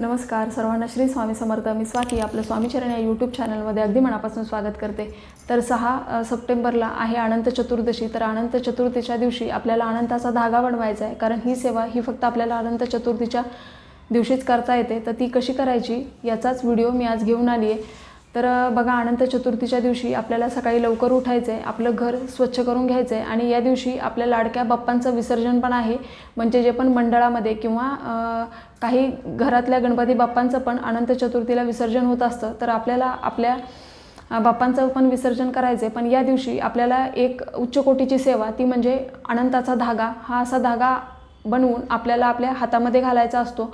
नमस्कार सर्वांना श्री स्वामी समर्थ. मी स्वाती आपलं स्वामीचरण या यूट्यूब चॅनलमध्ये अगदी मनापासून स्वागत करते. तर सहा सप्टेंबरला आहे अनंत चतुर्दशी. तर अनंत चतुर्थीच्या दिवशी आपल्याला अनंताचा धागा बनवायचा आहे. कारण ही सेवा ही फक्त आपल्याला अनंत चतुर्थीच्या दिवशीच करता येते. तर ती कशी करायची याचाच व्हिडिओ मी आज घेऊन आली आहे. तर बघा अनंत चतुर्थीच्या दिवशी आपल्याला सकाळी लवकर उठायचं आहे आपलं घर स्वच्छ करून घ्यायचं आहे आणि या दिवशी आपल्या लाडक्या बाप्पांचं विसर्जन पण आहे. म्हणजे जे पण मंडळामध्ये किंवा काही घरातल्या गणपती बाप्पांचं पण अनंत चतुर्थीला विसर्जन होत असतं तर आपल्याला आपल्या बाप्पांचं पण विसर्जन करायचं आहे पण या दिवशी आपल्याला एक उच्च कोटीची सेवा ती म्हणजे अनंताचा धागा हा असा धागा बनवून आपल्याला आपल्या हातामध्ये घालायचा असतो.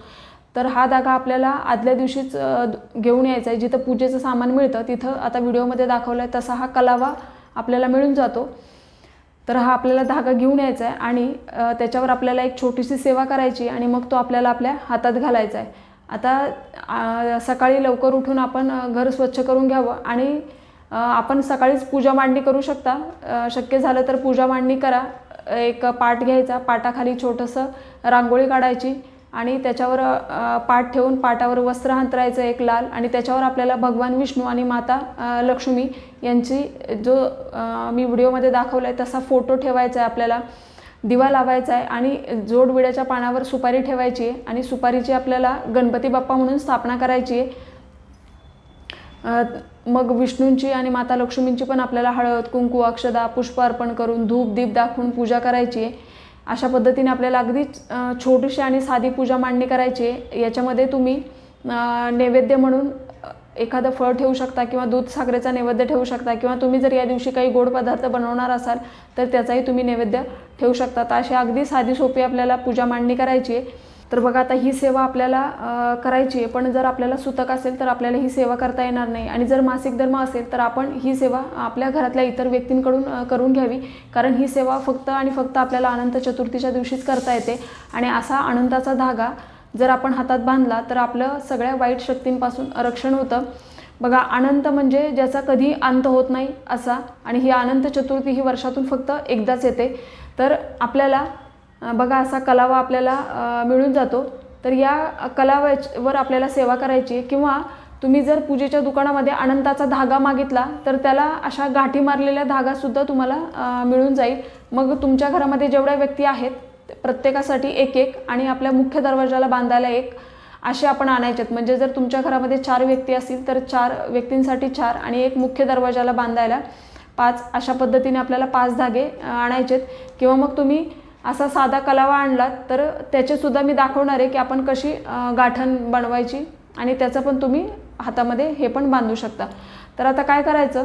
तर हा धागा आपल्याला आदल्या दिवशीच घेऊन यायचा आहे. जिथं पूजेचं सामान मिळतं तिथं आता व्हिडिओमध्ये दाखवलं आहे तसा हा कलावा आपल्याला मिळून जातो. तर हा आपल्याला धागा घेऊन यायचा आहे आणि त्याच्यावर आपल्याला एक छोटीशी सेवा करायची आणि मग तो आपल्याला आपल्या हातात घालायचा आहे. आता सकाळी लवकर उठून आपण घर स्वच्छ करून घ्यावं आणि आपण सकाळीच पूजा मांडणी करू शकता. शक्य झालं तर पूजा मांडणी करा. एक पाट घ्यायचा पाटाखाली छोटंसं रांगोळी काढायची आणि त्याच्यावर पाठ ठेवून पाटावर वस्त्र अंतरायचं एक लाल आणि त्याच्यावर आपल्याला भगवान विष्णू आणि माता लक्ष्मी यांची जो मी व्हिडिओमध्ये दाखवला आहे तसा फोटो ठेवायचा आहे आपल्याला. दिवा लावायचा आहे आणि जोडविड्याच्या पानावर सुपारी ठेवायची आहे आणि सुपारीची आपल्याला गणपती बाप्पा म्हणून स्थापना करायची आहे. मग विष्णूंची आणि माता लक्ष्मींची पण आपल्याला हळद कुंकू अक्षदा पुष्प अर्पण करून धूप दीप दाखवून पूजा करायची आहे. अशा पद्धतीने आपल्याला अगदी छोटीशी आणि साधी पूजा मांडणी करायची आहे. याच्यामध्ये तुम्ही नैवेद्य म्हणून एखादं फळ ठेवू शकता किंवा दूध साखरेचा नैवेद्य ठेवू शकता किंवा तुम्ही जर या दिवशी काही गोड पदार्थ बनवणार असाल तर त्याचाही तुम्ही नैवेद्य ठेवू शकता. तर अशी अगदी साधी सोपी आपल्याला पूजा मांडणी करायची आहे. तर बघा आता ही सेवा आपल्याला करायची आहे. पण जर आपल्याला सुतक असेल तर आपल्याला ही सेवा करता येणार नाही. आणि जर मासिक धर्म असेल तर आपण ही सेवा आपल्या घरातल्या इतर व्यक्तींकडून करून घ्यावी. कारण ही सेवा फक्त आणि फक्त आपल्याला अनंत चतुर्थीच्या दिवशीच करता येते. आणि असा अनंताचा धागा जर आपण हातात बांधला तर आपलं सगळ्या वाईट शक्तींपासून रक्षण होतं. बघा अनंत म्हणजे ज्याचा कधी अंत होत नाही असा. आणि ही अनंत चतुर्थी ही वर्षातून फक्त एकदाच येते. तर आपल्याला बघा असा कलावा आपल्याला मिळून जातो. तर या कलावावर आपल्याला सेवा करायची किंवा तुम्ही जर पूजेच्या दुकानामध्ये अनंताचा धागा मागितला तर त्याला अशा गाठी मारलेल्या धागासुद्धा तुम्हाला मिळून जाईल. मग तुमच्या घरामध्ये जेवढ्या व्यक्ती आहेत प्रत्येकासाठी एक एक आणि आपल्या मुख्य दरवाजाला बांधायला एक असे आपण आणायचे आहेत. म्हणजे जर तुमच्या घरामध्ये चार व्यक्ती असतील तर चार व्यक्तींसाठी चार आणि एक मुख्य दरवाजाला बांधायला पाच अशा पद्धतीने आपल्याला पाच धागे आणायचेत आणायचे आहेत. किंवा मग तुम्ही असा साधा कलावा आणलात तर त्याचेसुद्धा मी दाखवणार आहे की आपण कशी गाठण बनवायची आणि त्याचं पण तुम्ही हातामध्ये हे पण बांधू शकता. तर आता काय करायचं?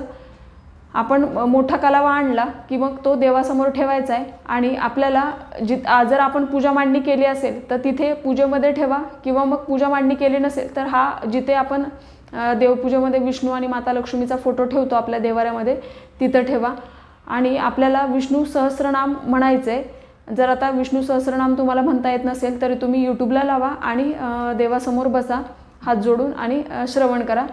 आपण मोठा कलावा आणला की मग तो देवासमोर ठेवायचा आहे आणि आपल्याला जित जर आपण पूजा मांडणी केली असेल तर तिथे पूजेमध्ये ठेवा किंवा मग पूजा मांडणी केली नसेल तर हा जिथे आपण देवपूजेमध्ये विष्णू आणि माता लक्ष्मीचा फोटो ठेवतो आपल्या देवाऱ्यामध्ये तिथं ठेवा. आणि आपल्याला विष्णू सहस्रनाम म्हणायचं आहे जर आता विष्णू सहस्रनाम तुम्हाला म्हणता येत नसेल तरी तुम्ही यूट्यूबला लावा आणि देवासमोर बसा हात जोडून आणि श्रवण करा.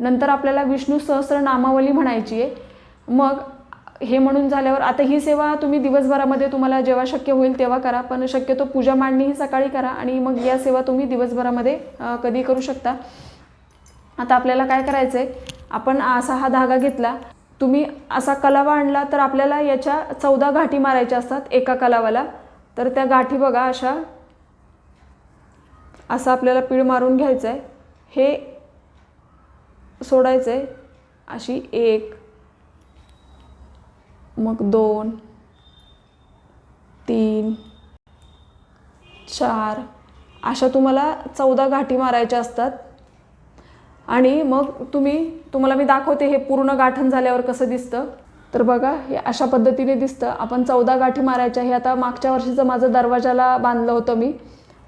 नंतर आपल्याला विष्णू सहस्रनामावली म्हणायची आहे. मग हे म्हणून झाल्यावर आता ही सेवा तुम्ही दिवसभरामध्ये तुम्हाला जेव्हा शक्य होईल तेव्हा करा पण शक्यतो पूजा मांडणी ही सकाळी करा आणि मग या सेवा तुम्ही दिवसभरामध्ये कधी करू शकता. आता आपल्याला काय करायचं आहे आपण असा हा धागा घेतला. तुम्ही असा कलावा आणला तर आपल्याला याच्या चौदा गाठी मारायच्या असतात एका कलावाला. तर त्या गाठी बघा अशा. असं आपल्याला पीळ मारून घ्यायचं आहे हे सोडायचं आहे अशी एक मग दोन तीन चार. अशा तुम्हाला चौदा गाठी मारायच्या असतात. आणि मग तुम्ही तुम्हाला मी दाखवते हे पूर्ण गाठण झाल्यावर कसं दिसतं. तर बघा हे अशा पद्धतीने दिसतं. आपण चौदा गाठी मारायच्या हे आता मागच्या वर्षीचं माझं दरवाजाला बांधलं होतं मी.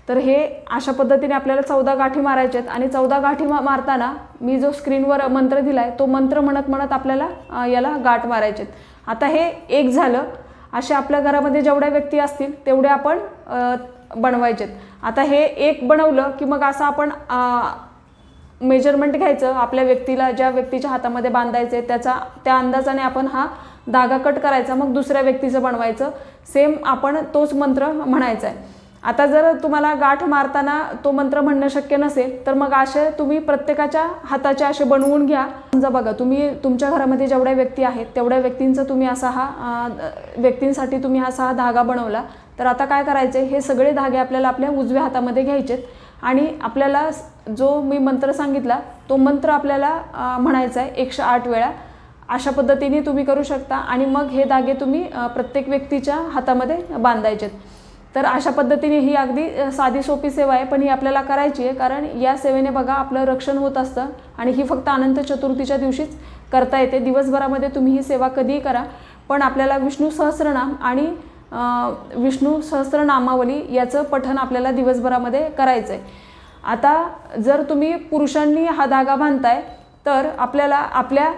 तर हे अशा पद्धतीने आपल्याला चौदा गाठी मारायच्या आहेत. आणि चौदा गाठी मा मारताना मी जो स्क्रीनवर मंत्र दिला आहे तो मंत्र म्हणत म्हणत आपल्याला याला गाठ मारायचे आहेत. आता हे एक झालं. असे आपल्या घरामध्ये जेवढ्या व्यक्ती असतील तेवढे आपण बनवायचे बनवायचेत आता हे एक बनवलं की मग असं आपण मेजरमेंट घ्यायचं आपल्या व्यक्तीला ज्या व्यक्तीच्या हातामध्ये बांधायचे त्याचा त्या अंदाजाने आपण हा धागा कट करायचा मग दुसऱ्या व्यक्तीचं बनवायचं. सेम आपण तोच मंत्र म्हणायचा आहे आता जर तुम्हाला गाठ मारताना तो मंत्र म्हणणं शक्य नसेल तर मग असे तुम्ही प्रत्येकाच्या हाताचे असे बनवून घ्या. समजा बघा तुम्ही तुमच्या घरामध्ये जेवढ्या व्यक्ती आहेत तेवढ्या व्यक्तींचा तुम्ही असा हा व्यक्तींसाठी तुम्ही असा हा धागा बनवला. तर आता काय करायचे हे सगळे धागे आपल्याला आपल्या उजव्या हातामध्ये घ्यायचेत. आणि आपल्याला जो मी मंत्र सांगितला तो मंत्र आपल्याला म्हणायचा आहे एकशे आठ वेळा. अशा पद्धतीने तुम्ही करू शकता आणि मग हे धागे तुम्ही प्रत्येक व्यक्तीच्या हातामध्ये बांधायचेत. तर अशा पद्धतीने ही अगदी साधी सोपी सेवा आहे पण ही आपल्याला करायची आहे कारण या सेवेने बघा आपलं रक्षण होत असतं आणि ही फक्त अनंत चतुर्थीच्या दिवशीच करता येते. दिवसभरामध्ये तुम्ही ही सेवा कधीही करा पण आपल्याला विष्णू सहस्रनाम आणि विष्णू सहस्रनामावली याचं पठण आपल्याला दिवसभरामध्ये करायचं आहे आता जर तुम्ही पुरुषांनी हा धागा बांधताय तर आपल्याला आपल्या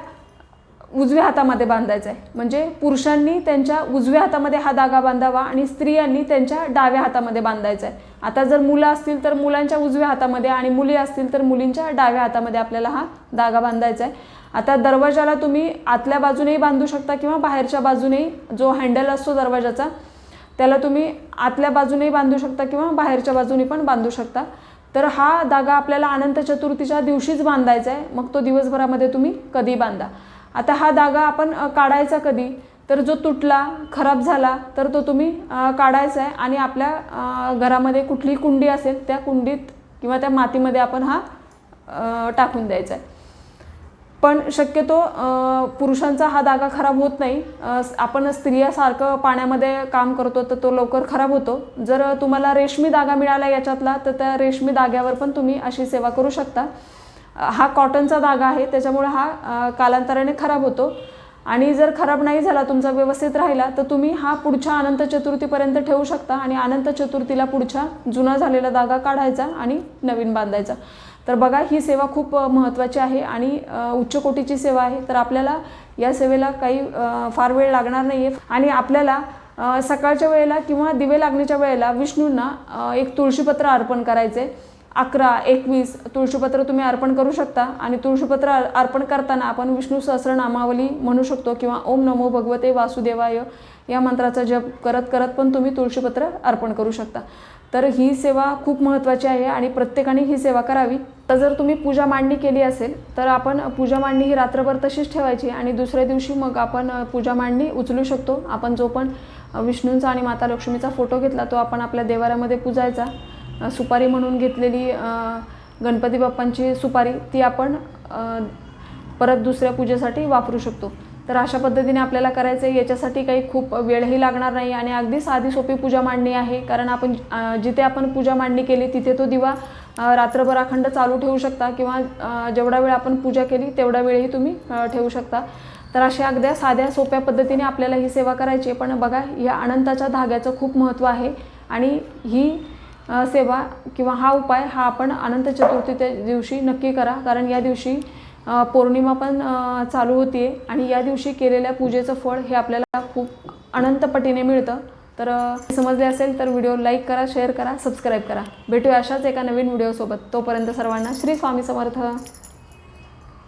उजव्या हातामध्ये बांधायचा आहे म्हणजे पुरुषांनी त्यांच्या उजव्या हातामध्ये हा धागा बांधावा आणि स्त्रियांनी त्यांच्या डाव्या हातामध्ये बांधायचा आहे आता जर मुलं असतील तर मुलांच्या उजव्या हातामध्ये आणि मुली असतील तर मुलींच्या डाव्या हातामध्ये आपल्याला हा धागा बांधायचा आहे आता दरवाजाला तुम्ही आतल्या बाजूनेही बांधू शकता किंवा बाहेरच्या बाजूनेही जो हँडल असतो दरवाजाचा त्याला तुम्ही आतल्या बाजूनेही बांधू शकता किंवा बाहेरच्या बाजूने पण बांधू शकता. तर हा धागा आपल्याला अनंत चतुर्थीच्या दिवशीच बांधायचा आहे. मग तो दिवसभरामध्ये तुम्ही कधी बांधा? आता हा धागा आपण काढायचा कधी? तर जो तुटला खराब झाला तर तो तुम्ही काढायचा आहे. आणि आपल्या घरामध्ये कुठली कुंडी असेल त्या कुंडीत किंवा त्या मातीमध्ये आपण हा टाकून द्यायचा आहे. पण शक्यतो पुरुषांचा हा धागा खराब होत नाही. आपण स्त्रियासारखं पाण्यामध्ये काम करतो तर तो लवकर खराब होतो. जर तुम्हाला रेशमी धागा मिळाला याच्यातला तर त्या रेशमी धाग्यावर पण तुम्ही अशी सेवा करू शकता. हा कॉटनचा धागा आहे त्याच्यामुळे हा कालांतराने खराब होतो. आणि जर खराब नाही झाला तुमचा व्यवस्थित राहिला तर तुम्ही हा पुढच्या अनंत चतुर्थीपर्यंत ठेवू शकता आणि अनंत चतुर्थीला पुढच्या जुना झालेला धागा काढायचा आणि नवीन बांधायचा. तर बघा ही सेवा खूप महत्त्वाची आहे आणि उच्च कोटीची सेवा आहे. तर आपल्याला या सेवेला काही फार वेळ लागणार नाही आहे आणि आपल्याला सकाळच्या वेळेला किंवा दिवे लागण्याच्या वेळेला विष्णूंना एक तुळशीपत्र अर्पण करायचे अकरा एकवीस तुळशीपत्र तुम्ही अर्पण करू शकता आणि तुळशीपत्र अर्पण करताना आपण विष्णू सहस्रनामावली म्हणू शकतो किंवा ओम नमो भगवते वासुदेवाय या मंत्राचा जप करत करत पण तुम्ही तुळशीपत्र अर्पण करू शकता. तर ही सेवा खूप महत्त्वाची आहे आणि प्रत्येकाने ही सेवा करावी. तर जर तुम्ही पूजा मांडणी केली असेल तर आपण पूजा मांडणी ही रात्रभर तशीच ठेवायची आणि दुसऱ्या दिवशी मग आपण पूजा मांडणी उचलू शकतो. आपण जो पण विष्णूंचा आणि माता लक्ष्मीचा फोटो घेतला तो आपण आपल्या देवाऱ्यामध्ये पूजायचा. सुपारी म्हणून घेतलेली गणपती बाप्पांची सुपारी ती आपण परत दुसऱ्या पूजेसाठी वापरू शकतो. तर अशा पद्धतीने आपल्याला करायचं आहे याच्यासाठी काही खूप वेळही लागणार नाही आणि अगदी साधी सोपी पूजा मांडणी आहे. कारण आपण जिथे आपण पूजा मांडणी केली तिथे तो दिवा रात्रभर अखंड चालू ठेवू शकता किंवा जेवढा वेळ आपण पूजा केली तेवढा वेळही तुम्ही ठेवू शकता. तर अशा अगद्या साध्या सोप्या पद्धतीने आपल्याला ही सेवा करायची आहे. पण बघा या अनंताच्या धाग्याचं खूप महत्त्व आहे आणि ही सेवा किंवा हा उपाय हा आपण अनंत चतुर्थीच्या दिवशी नक्की करा. कारण या दिवशी पौर्णिमा पण चालू चालू आहे आणि या दिवशी केलेल्या पूजेचं फळ हे आपल्याला खूप अनंतपटीने मिळतं. तर समजले असेल तर व्हिडिओ लाईक करा शेअर करा सबस्क्राईब करा. भेटूया अशाच एका नवीन व्हिडिओसोबत. तोपर्यंत सर्वांना श्री स्वामी समर्थ.